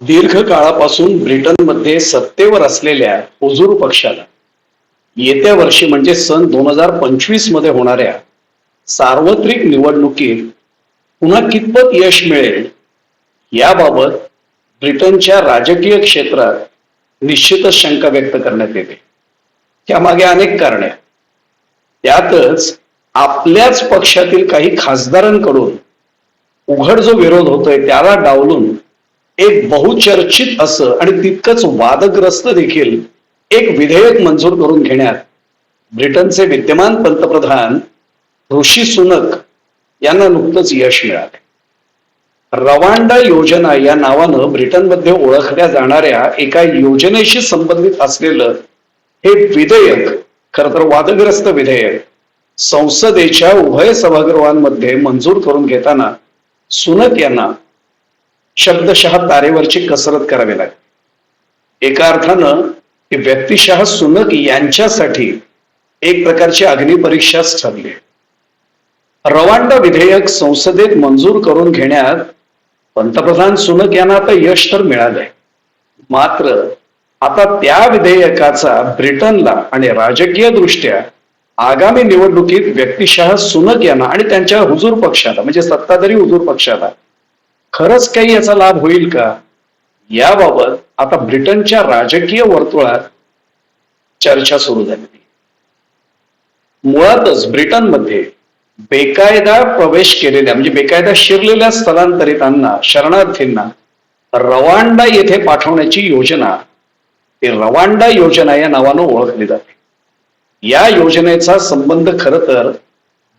दीर्घ काळापासून ब्रिटनमध्ये सत्तेवर असलेल्या हुजूर पक्षाला येत्या वर्षी म्हणजे सन दोन हजार पंचवीसमध्ये होणाऱ्या सार्वत्रिक निवडणुकीत पुन्हा कितपत यश मिळेल याबाबत ब्रिटनच्या राजकीय क्षेत्रात निश्चितच शंका व्यक्त करण्यात येते त्यामागे अनेक कारणे आहेत. त्यातच आपल्याच पक्षातील काही खासदारांकडून उघड जो विरोध होतोय त्याला डावलून एक बहुचर्चित असं आणि तितकंच वादग्रस्त देखील एक विधेयक मंजूर करून घेण्यात ब्रिटनचे विद्यमान पंतप्रधान ऋषी सुनक यांना नुकतंच यश मिळाले. रवांडा योजना या नावानं ब्रिटनमध्ये ओळखल्या जाणाऱ्या एका योजनेशी संबंधित असलेलं हे विधेयक खर तर वादग्रस्त विधेयक संसदेच्या उभय सभागृहांमध्ये मंजूर करून घेताना सुनक यांना शब्दशः तारेवरची कसरत करावी लागते. एका अर्थानं ही व्यक्तिशः सुनक यांच्यासाठी एक प्रकारची अग्निपरीक्षाच ठरली. रवांडा विधेयक संसदेत मंजूर करून घेण्यात पंतप्रधान सुनक यांना आता यश तर मिळालंय. मात्र आता त्या विधेयकाचा ब्रिटनला आणि राजकीय दृष्ट्या आगामी निवडणुकीत व्यक्तिशः सुनक यांना आणि त्यांच्या हुजूर पक्षाला म्हणजे सत्ताधारी हुजूर पक्षाला खरंच काही याचा लाभ होईल का? याबाबत आता ब्रिटनच्या राजकीय वर्तुळात चर्चा सुरू झाली. मुळातच ब्रिटनमध्ये बेकायदा प्रवेश केलेल्या म्हणजे बेकायदा शिरलेल्या स्थलांतरितांना शरणार्थींना रवांडा येथे पाठवण्याची योजना ते रवांडा योजना या नावानं ओळखली जाते. या योजनेचा संबंध खर तर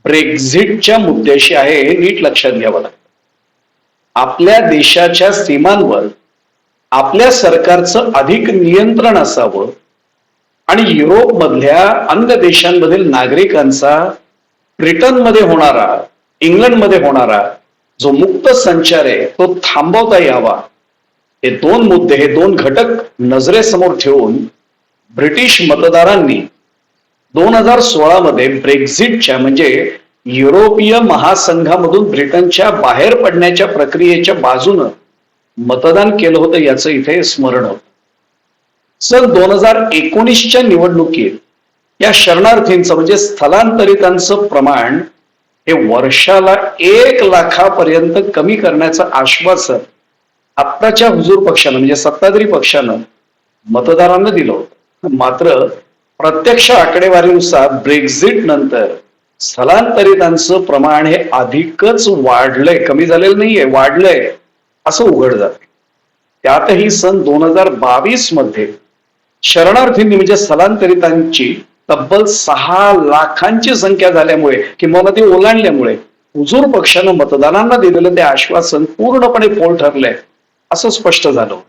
ब्रेक्झिटच्या मुद्द्याशी आहे हे नीट लक्षात घ्यावं लागतं. आपल्या देशाच्या सीमांवर आपल्या सरकारचं अधिक नियंत्रण असावं आणि युरोपमधल्या अन्य देशांमधील नागरिकांचा ब्रिटनमध्ये होणारा इंग्लंडमध्ये होणारा जो मुक्त संचार आहे तो थांबवता यावा. हे दोन मुद्दे हे दोन घटक नजरेसमोर ठेवून ब्रिटिश मतदारांनी दोन हजार सोळा मध्ये ब्रेक्झिटच्या म्हणजे युरोपीय महासंघामधून ब्रिटनच्या बाहेर पडण्याच्या प्रक्रियेच्या बाजूनं मतदान केलं होतं याचं इथे स्मरण होत. सन दोन हजार एकोणीसच्या निवडणुकीत या शरणार्थींचं म्हणजे स्थलांतरितांचं प्रमाण हे वर्षाला एक लाखापर्यंत कमी करण्याचं आश्वासन आत्ताच्या हुजूर पक्षानं म्हणजे सत्ताधारी पक्षानं मतदारांना दिलं होतं. मात्र प्रत्यक्ष आकडेवारीनुसार ब्रेक्झिट नंतर स्थलांतरितांचं प्रमाण हे अधिकच वाढलंय कमी झालेलं नाहीये वाढलंय असं उघड जाते. त्यातही सन दोन हजार बावीसमध्ये शरणार्थींनी म्हणजे स्थलांतरितांची तब्बल सहा लाखांची संख्या झाल्यामुळे किंवा ती ओलांडल्यामुळे हुजूर पक्षानं मतदारांना दिलेलं ते आश्वासन पूर्णपणे पोल ठरलंय असं स्पष्ट झालं होतं.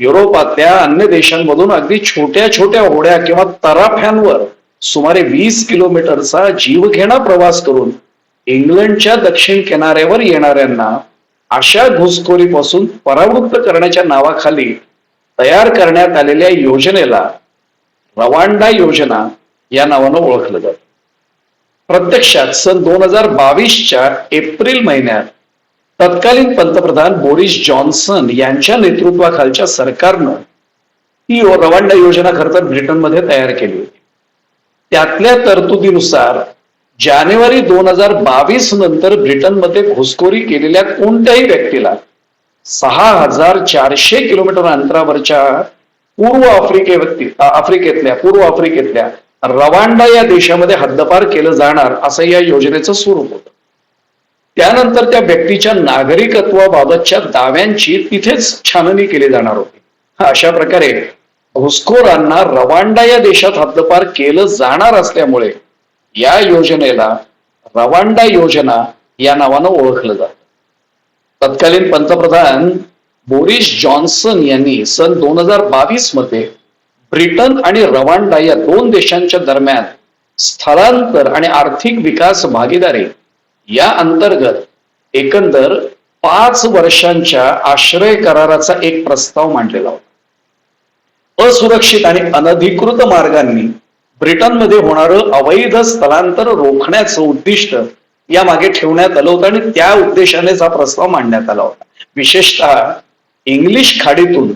युरोपातल्या अन्य देशांमधून अगदी छोट्या छोट्या होड्या किंवा तराफ्यांवर सुमारे वीस किलोमीटरचा जीवघेणा प्रवास करून इंग्लंडच्या दक्षिण किनाऱ्यावर येणाऱ्यांना अशा घुसखोरीपासून परावृत्त करण्याच्या नावाखाली तयार करण्यात आलेल्या योजनेला रवांडा योजना या नावानं ओळखलं जात. प्रत्यक्षात सन दोन हजार बावीसच्या एप्रिल महिन्यात तत्कालीन पंतप्रधान बोरिस जॉन्सन यांच्या नेतृत्वाखालच्या सरकारनं ही रवांडा योजना खरं तर ब्रिटनमध्ये तयार केली होती. त्यातल्या तरतुदीनुसार जानेवारी दोन हजार बावीस नंतर ब्रिटनमध्ये घुसखोरी केलेल्या कोणत्याही व्यक्तीला सहा हजार चारशे किलोमीटर अंतरावरच्या पूर्व आफ्रिके आफ्रिकेतल्या पूर्व आफ्रिकेतल्या रवांडा या देशामध्ये हद्दपार केलं जाणार असं या योजनेचं स्वरूप होतं. त्यानंतर त्या व्यक्तीच्या नागरिकत्वाबाबतच्या दाव्यांची तिथेच छाननी केली जाणार होती. अशा प्रकारे घुसखोरांना रवांडा या देशात हद्दपार केलं जाणार असल्यामुळे या योजनेला रवांडा योजना या नावानं ओळखलं जात. तत्कालीन पंतप्रधान बोरिस जॉन्सन यांनी सन दोन हजार बावीसमध्ये ब्रिटन आणि रवांडा या दोन देशांच्या दरम्यान स्थलांतर आणि आर्थिक विकास भागीदारी या अंतर्गत एकंदर पाच वर्षांच्या आश्रय कराराचा एक प्रस्ताव मांडलेला होता. असुरक्षित आणि अनधिकृत मार्गांनी ब्रिटनमध्ये होणारं अवैध स्थलांतर रोखण्याचं उद्दिष्ट या मागे ठेवण्यात आलं होतं आणि त्या उद्देशानेच हा प्रस्ताव मांडण्यात आला होता. विशेषतः इंग्लिश खाडीतून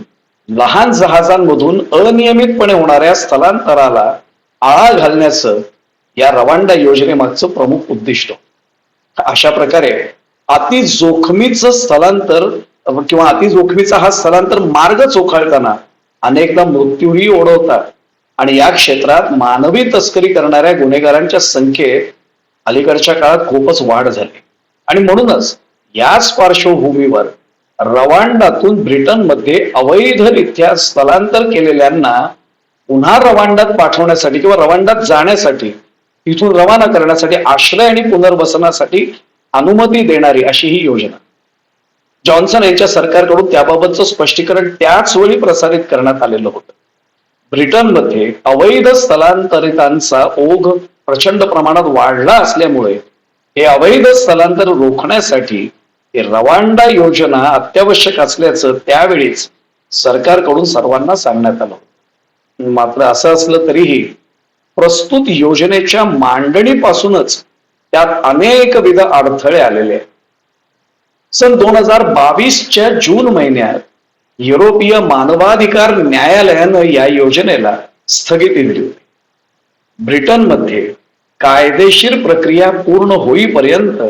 लहान जहाजांमधून अनियमितपणे होणाऱ्या स्थलांतराला आळा घालण्याचं या रवांडा योजनेमागचं प्रमुख उद्दिष्ट अशा प्रकारे अति जोखमीचं स्थलांतर किंवा अति जोखमीचा हा स्थलांतर मार्ग चोखाळताना अनेकदा मृत्यूही ओढवतात. आणि या क्षेत्रात मानवी तस्करी करणाऱ्या गुन्हेगारांच्या संख्येत अलीकडच्या काळात खूपच वाढ झाली. आणि म्हणूनच याच पार्श्वभूमीवर रवांडातून ब्रिटनमध्ये अवैधरित्या स्थलांतर केलेल्यांना पुन्हा रवांडात पाठवण्यासाठी किंवा रवांडात जाण्यासाठी तिथून रवाना करण्यासाठी आश्रय आणि पुनर्वसनासाठी अनुमती देणारी अशी ही योजना. जॉन्सन यांच्या सरकारकडून त्याबाबतचं स्पष्टीकरण त्याच वेळी प्रसारित करण्यात आलेलं होतं ब्रिटनमध्ये अवैध स्थलांतरितांचा ओघ प्रचंड प्रमाणात वाढला असल्यामुळे हे अवैध स्थलांतर रोखण्यासाठी रवांडा योजना अत्यावश्यक असल्याचं त्यावेळीच सरकारकडून सर्वांना सांगण्यात आलं होतं. मात्र असं असलं तरीही प्रस्तुत योजनेच्या मांडणीपासूनच त्यात अनेकविध अडथळे आलेले आहेत सन दोन हजार बावीसच्या जून महिन्यात युरोपीय मानवाधिकार न्यायालयानं या योजनेला स्थगिती दिली होती. ब्रिटनमध्ये कायदेशीर प्रक्रिया पूर्ण होईपर्यंत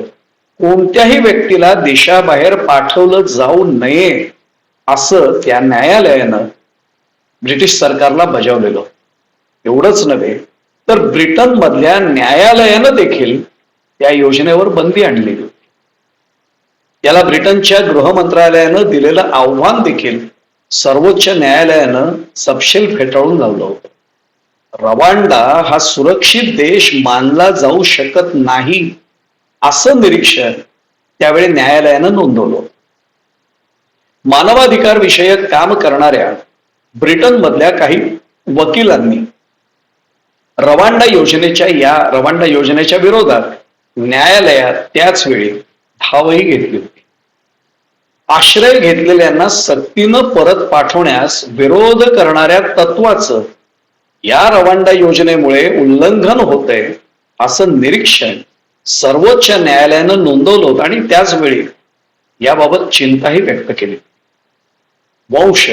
कोणत्याही व्यक्तीला देशाबाहेर पाठवलं जाऊ नये असं त्या न्यायालयानं ब्रिटिश सरकारला बजावलेलं एवढंच नव्हे तर ब्रिटन मधल्या न्यायालयानं देखील त्या योजनेवर बंदी आणलेली याला ब्रिटनच्या गृह मंत्रालयानं दिलेलं आव्हान देखील सर्वोच्च न्यायालयानं सपशेल फेटाळून लावलं होतं. रवांडा हा सुरक्षित देश मानला जाऊ शकत नाही असं निरीक्षण त्यावेळी न्यायालयानं नोंदवलं मानवाधिकार विषयक काम करणाऱ्या ब्रिटन मधल्या काही वकिलांनी रवांडा योजनेच्या या रवांडा योजनेच्या विरोधात न्यायालयात त्याच वेळी धावही घेतली होती. आश्रय घेतलेल्यांना सक्तीनं परत पाठवण्यास विरोध करणाऱ्या तत्वाचं या रवांडा योजनेमुळे उल्लंघन होतंय असं निरीक्षण सर्वोच्च न्यायालयानं नोंदवलं होतं आणि त्याच वेळी याबाबत चिंताही व्यक्त केली. वंश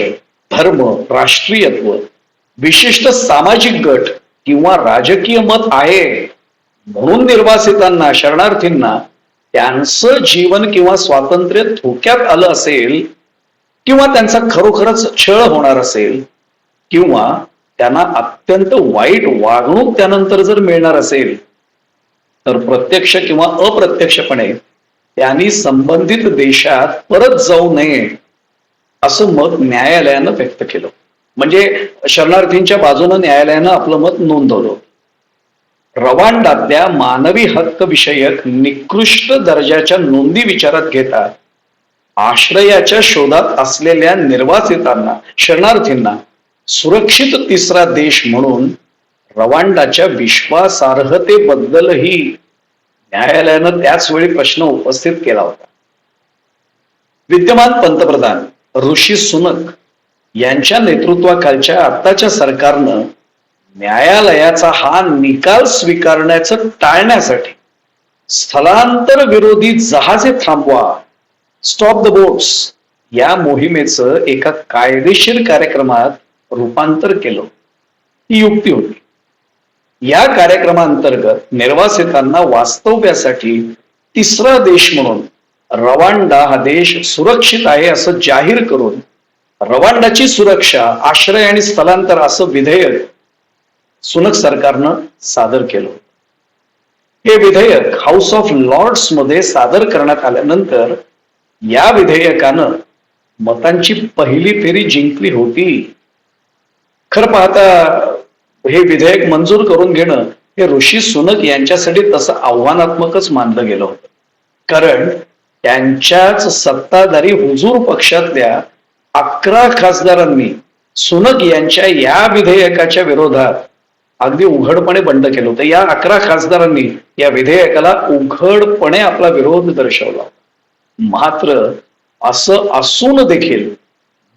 धर्म राष्ट्रीयत्व विशिष्ट सामाजिक गट किंवा राजकीय मत आहे म्हणून निर्वासितांना शरणार्थींना त्यांचं जीवन किंवा स्वातंत्र्य धोक्यात आलं असेल किंवा त्यांचा खरोखरच छळ होणार असेल किंवा त्यांना अत्यंत वाईट वागणूक त्यानंतर जर मिळणार असेल तर प्रत्यक्ष किंवा अप्रत्यक्षपणे त्यांनी संबंधित देशात परत जाऊ नये असं मत न्यायालयानं व्यक्त केलं. म्हणजे शरणार्थींच्या बाजूनं न्यायालयानं आपलं मत नोंदवलं. रवांडातल्या मानवी हक्क विषयक निकृष्ट दर्जाच्या नोंदी विचारात घेता आश्रयाच्या शोधात असलेल्या निर्वासितांना शरणार्थींना सुरक्षित तिसरा देश म्हणून रवांडाच्या विश्वासार्हतेबद्दलही न्यायालयानं त्याच वेळी प्रश्न उपस्थित केला होता. विद्यमान पंतप्रधान ऋषी सुनक यांच्या नेतृत्वाखालच्या आत्ताच्या सरकारनं न्यायालयाचा हा निकाल स्वीकारण्याचं टाळण्यासाठी स्थलांतर विरोधी जहाजे थांबवा. स्टॉप द बोट्स या मोहिमेचं एका कायदेशीर कार्यक्रमात रूपांतर केलं. ही युक्ती होती. या कार्यक्रमांतर्गत निर्वासितांना वास्तव्यासाठी तिसरा देश म्हणून रवांडा हा देश सुरक्षित आहे असं जाहीर करून रवांडाची सुरक्षा आश्रय आणि स्थलांतर असं विधेयक सुनक सरकारनं सादर केलं. हे विधेयक हाऊस ऑफ लॉर्ड्समध्ये सादर करण्यात आल्यानंतर या विधेयकानं मतांची पहिली फेरी जिंकली होती. खरं पाहता हे विधेयक मंजूर करून घेणं हे ऋषी सुनक यांच्यासाठी तसं आव्हानात्मकच मानलं गेलं होतं. कारण त्यांच्याच सत्ताधारी हुजूर पक्षातल्या अकरा खासदारांनी सुनक यांच्या या विधेयकाच्या विरोधात अगदी उघडपणे बंड केलं होतं. या अकरा खासदारांनी या विधेयकाला उघडपणे आपला विरोध दर्शवला. मात्र असं असून देखील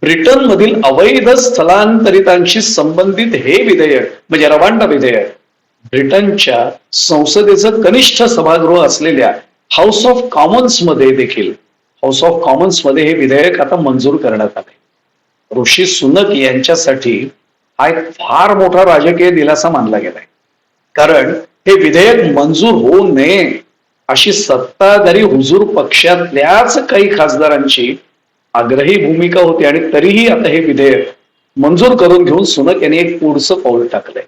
ब्रिटन मधील अवैध स्थलांतरितांशी संबंधित हे विधेयक म्हणजे रवांडा विधेयक ब्रिटनच्या संसदेचं कनिष्ठ सभागृह असलेल्या हाऊस ऑफ कॉमन्समध्ये देखील हाऊस ऑफ कॉमन्समध्ये हे विधेयक आता मंजूर करण्यात आले ऋषी सुनक यांच्यासाठी हा एक फार मोठा राजकीय दिलासा मानला गेलाय कारण हे विधेयक मंजूर होऊ नये अशी सत्ताधारी हुजूर पक्षातल्याच काही खासदारांची आग्रही भूमिका होती आणि तरीही आता हे विधेयक मंजूर करून घेऊन सुनक यांनी एक पुढचं पाऊल टाकलंय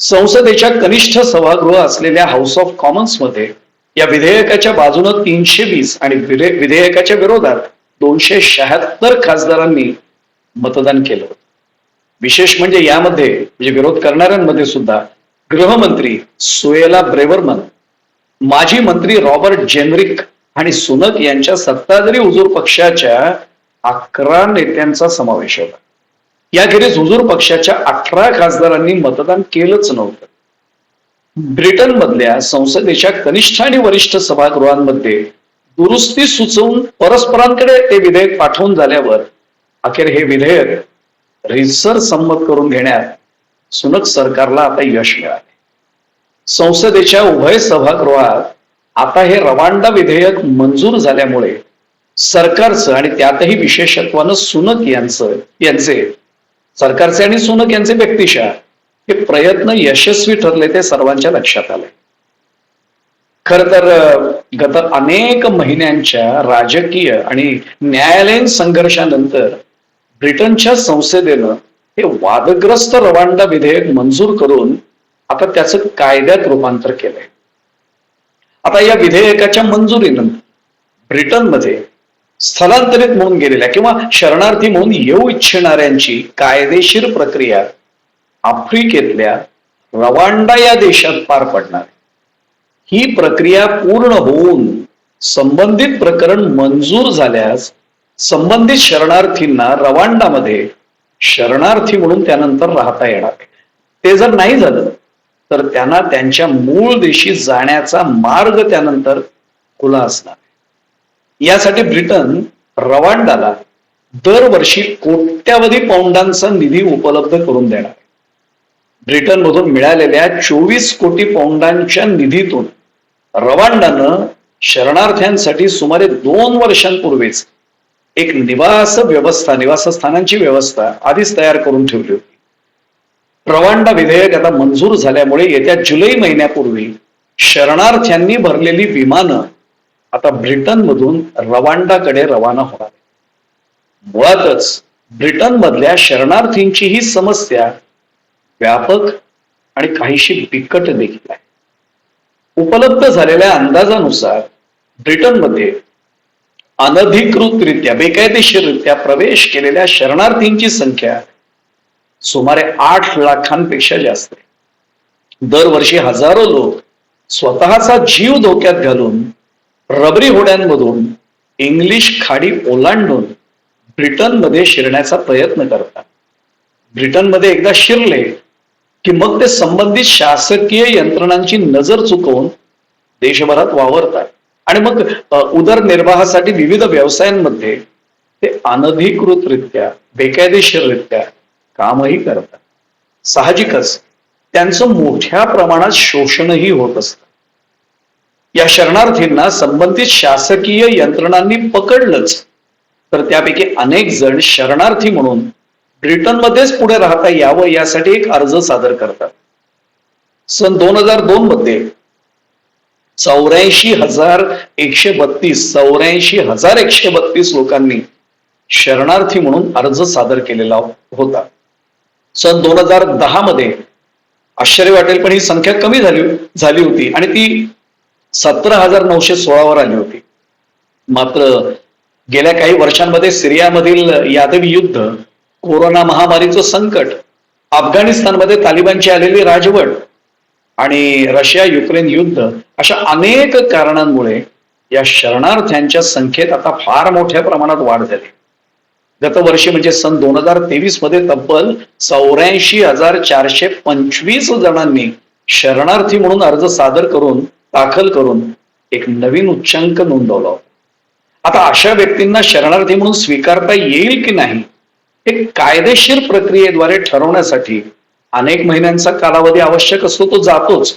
संसदेच्या कनिष्ठ सभागृह असलेल्या हाऊस ऑफ कॉमन्समध्ये या विधेयकाच्या बाजूनं तीनशे वीस आणि विधेयकाच्या विरोधात दोनशे शहात्तर खासदारांनी मतदान केलं होतं. विशेष म्हणजे यामध्ये म्हणजे विरोध करणाऱ्यांमध्ये सुद्धा गृहमंत्री सुएला ब्रेवरमन माजी मंत्री रॉबर्ट जेनरिक आणि सुनक यांच्या सत्ताधारी हुजूर पक्षाच्या अकरा नेत्यांचा समावेश होता. याखेरीज हुजूर पक्षाच्या अठरा खासदारांनी मतदान केलंच नव्हतं. ब्रिटन मधल्या संसदेच्या कनिष्ठ आणि वरिष्ठ सभागृहांमध्ये दुरुस्ती सुचवून परस्परांकडे ते विधेयक पाठवून झाल्यावर अखेर हे विधेयक रिसर संमत करून घेण्यात सुनक सरकारला आता यश मिळाले संसदेच्या उभय सभागृहात आता हे रवांडा विधेयक मंजूर झाल्यामुळे सरकारचं आणि त्यातही विशेषत्वानं सुनक यांचं यांचे सरकारचे आणि सुनक यांचे व्यक्तिशा हे प्रयत्न यशस्वी ठरले ते सर्वांच्या लक्षात आले खर तर गत अनेक महिन्यांच्या राजकीय आणि न्यायालयीन संघर्षानंतर ब्रिटनच्या संसदेनं हे वादग्रस्त रवांडा विधेयक मंजूर करून आता त्याचं कायद्यात रूपांतर केलंय. आता या विधेयकाच्या मंजुरीनंतर ब्रिटनमध्ये स्थलांतरित म्हणून गेलेल्या किंवा शरणार्थी म्हणून येऊ इच्छिणाऱ्यांची कायदेशीर प्रक्रिया आफ्रिकेतल्या रवांडा या देशात पार पडणार ही प्रक्रिया पूर्ण होऊन संबंधित प्रकरण मंजूर झाल्यास संबंधित शरणार्थींना रवांडामध्ये शरणार्थी म्हणून त्यानंतर राहता येणार ते जर नाही झालं तर त्यांना त्यांच्या मूळ देशी जाण्याचा मार्ग त्यानंतर खुला असणार यासाठी ब्रिटन रवांडाला दरवर्षी कोट्यावधी पौंडांचा निधी उपलब्ध करून देणार आहे. ब्रिटनमधून मिळालेल्या चोवीस कोटी पौंडांच्या निधीतून रवांडानं शरणार्थ्यांसाठी सुमारे दोन वर्षांपूर्वीच एक निवास व्यवस्था निवासस्थानांची व्यवस्था आधीच तयार करून ठेवली होती. रवांडा विधेयक आता मंजूर झाल्यामुळे येत्या जुलै महिन्यापूर्वी शरणार्थ्यांनी भरलेली विमानं आता ब्रिटनमधून रवांडाकडे रवाना होणार मुळातच ब्रिटनमधल्या शरणार्थींची ही समस्या व्यापक आणि काहीशी बिकट देखील आहे. उपलब्ध झालेल्या अंदाजानुसार ब्रिटनमध्ये अनधिकृतरित्या बेकायदेशीररित्या प्रवेश केलेल्या शरणार्थींची संख्या सुमारे आठ लाखांपेक्षा जास्त आहे. दरवर्षी हजारो लोक स्वतःचा जीव धोक्यात घालून रबरी होड्यांमधून इंग्लिश खाडी ओलांडून ब्रिटनमध्ये शिरण्याचा प्रयत्न करतात. ब्रिटनमध्ये एकदा शिरले की मग ते संबंधित शासकीय यंत्रणांची नजर चुकवून देशभरात वावरतात. आणि मग उदरनिर्वाहासाठी विविध व्यवसायांमध्ये ते अनधिकृतरित्या बेकायदेशीररित्या कामही करतात. साहजिकच त्यांचं मोठ्या प्रमाणात शोषणही होत असतं. या शरणार्थींना संबंधित शासकीय यंत्रणांनी पकडलंच. तर त्यापैकी अनेक जण शरणार्थी म्हणून ब्रिटनमध्येच पुढे राहता यावं यासाठी एक अर्ज सादर करतात. सन दोन हजार दोन मध्ये चौऱ्याऐंशी हजार एकशे बत्तीस चौऱ्याऐंशी हजार एकशे बत्तीस लोकांनी शरणार्थी म्हणून अर्ज सादर केलेला होता. सन दोन हजार दहा मध्ये आश्चर्य वाटेल पण ही संख्या कमी झाली झाली होती आणि ती सतरा हजार नऊशे सोळावर आली होती. मात्र गेल्या काही वर्षांमध्ये सिरियामधील यादवी युद्ध कोरोना महामारीचं संकट अफगाणिस्तानमध्ये तालिबानची आलेली राजवट आणि रशिया युक्रेन युद्ध अशा अनेक कारणांमुळे या शरणार्थ्यांच्या संख्येत आता फार मोठ्या प्रमाणात वाढ झाली. गतवर्षी म्हणजे सन दोन हजार तेवीसमध्ये तब्बल चौऱ्याऐंशी हजार चारशे पंचवीस जणांनी शरणार्थी म्हणून अर्ज सादर करून दाखल करून एक नवीन उच्चांक नोंदवला आता अशा व्यक्तींना शरणार्थी म्हणून स्वीकारता येईल की नाही हे कायदेशीर प्रक्रियेद्वारे ठरवण्यासाठी अनेक महिन्यांचा कालावधी आवश्यक असतो तो जातोच.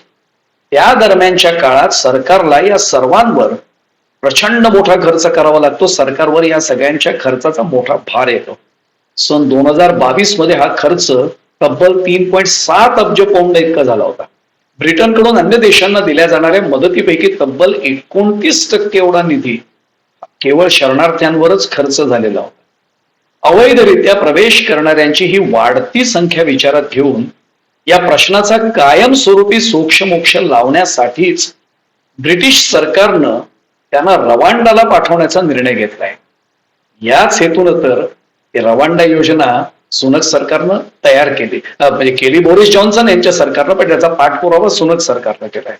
त्या दरम्यानच्या काळात सरकारला या सर्वांवर प्रचंड मोठा खर्च करावा लागतो. सरकारवर या सगळ्यांच्या खर्चाचा मोठा भार येतो. सन दोन हजार बावीसमध्ये हा खर्च तब्बल तीन पॉईंट सात अब्ज पौंड इतका झाला होता. ब्रिटनकडून अन्य देशांना दिल्या जाणाऱ्या मदतीपैकी तब्बल एकोणतीस टक्के एवढा निधी केवळ शरणार्थ्यांवरच खर्च झालेला होता. अवैधरित्या प्रवेश करणाऱ्यांची ही वाढती संख्या विचारात घेऊन या प्रश्नाचा कायमस्वरूपी सूक्ष्मोक्ष लावण्यासाठीच ब्रिटिश सरकारनं त्यांना रवांडाला पाठवण्याचा निर्णय घेतलाय. याच हेतून तर रवांडा योजना सुनक सरकारनं तयार केली. म्हणजे केली बोरिस जॉन्सन यांच्या सरकारनं पण त्याचा पाठपुरावा सुनक सरकारनं केलाय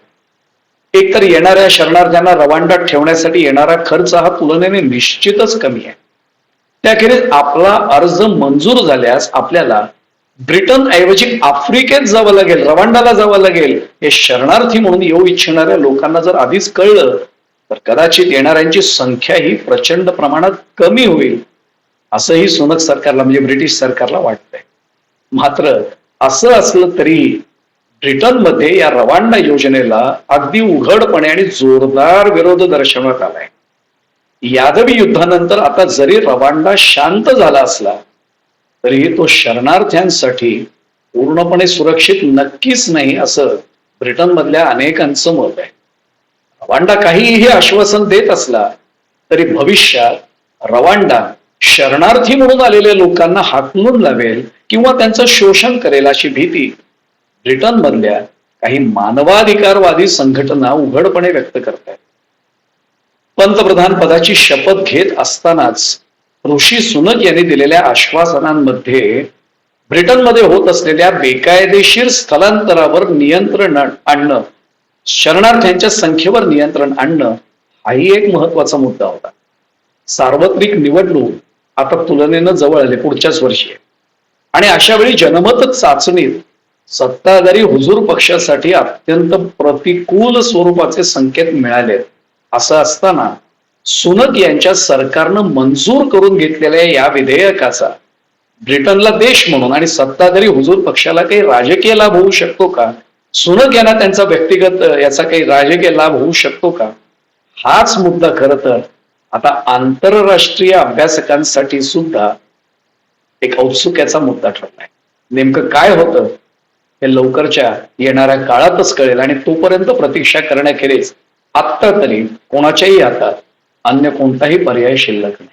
एक तर येणाऱ्या शरणार्थ्यांना रवांडात ठेवण्यासाठी येणारा खर्च हा तुलनेने निश्चितच कमी आहे. त्याखेरीज आपला अर्ज मंजूर झाल्यास आपल्याला ब्रिटन ऐवजी आफ्रिकेत जावं लागेल रवांडाला जावं लागेल हे शरणार्थी म्हणून येऊ इच्छिणाऱ्या लोकांना जर आधीच कळलं तर कदाचित येणाऱ्यांची संख्या ही प्रचंड प्रमाणात कमी होईल. असंही सुनक सरकारला म्हणजे ब्रिटिश सरकारला वाटतंय. मात्र असं असलं तरी ब्रिटनमध्ये या रवांडा योजनेला अगदी उघडपणे आणि जोरदार विरोध दर्शवण्यात आलाय. यादवी युद्धानंतर आता जरी रवांडा शांत झाला असला तरीही तो शरणार्थ्यांसाठी पूर्णपणे सुरक्षित नक्कीच नाही असं ब्रिटनमधल्या अनेकांचं मत आहे. रवांडा काहीही आश्वासन देत असला तरी भविष्यात रवांडा शरणार्थी म्हणून आलेल्या लोकांना हाकलून लावेल किंवा त्यांचं शोषण करेल अशी भीती ब्रिटनमधल्या काही मानवाधिकारवादी संघटना उघडपणे व्यक्त करतात पंतप्रधान पदाची शपथ घेत असतानाच ऋषी सुनक यांनी दिलेल्या आश्वासनांमध्ये ब्रिटनमध्ये होत असलेल्या बेकायदेशीर स्थलांतरावर नियंत्रण आणणं शरणार्थ्यांच्या संख्येवर नियंत्रण आणणं हाही एक महत्त्वाचा मुद्दा होता. सार्वत्रिक निवडणूक आता तुलनेनं जवळ आले पुढच्याच वर्षी आणि अशा वेळी जनमत चाचणीत सत्ताधारी हुजूर पक्षासाठी अत्यंत प्रतिकूल स्वरूपाचे संकेत मिळाले असं असताना सुनक यांच्या सरकारनं मंजूर करून घेतलेल्या या विधेयकाचा ब्रिटनला देश म्हणून आणि सत्ताधारी हुजूर पक्षाला काही राजकीय लाभ होऊ शकतो का? सुनक यांना त्यांचा व्यक्तिगत याचा काही राजकीय लाभ होऊ शकतो का? हाच मुद्दा खर तर आता आंतरराष्ट्रीय अभ्यासकांसाठी सुद्धा एक औत्सुक्याचा मुद्दा ठरलाय. नेमकं काय होतं? हे लवकरच्या येणाऱ्या काळातच कळेल आणि तोपर्यंत प्रतीक्षा करण्याखेरीज आत्ता तरी कोणाच्याही हातात अन्य कोणताही पर्याय शिल्लक नाही.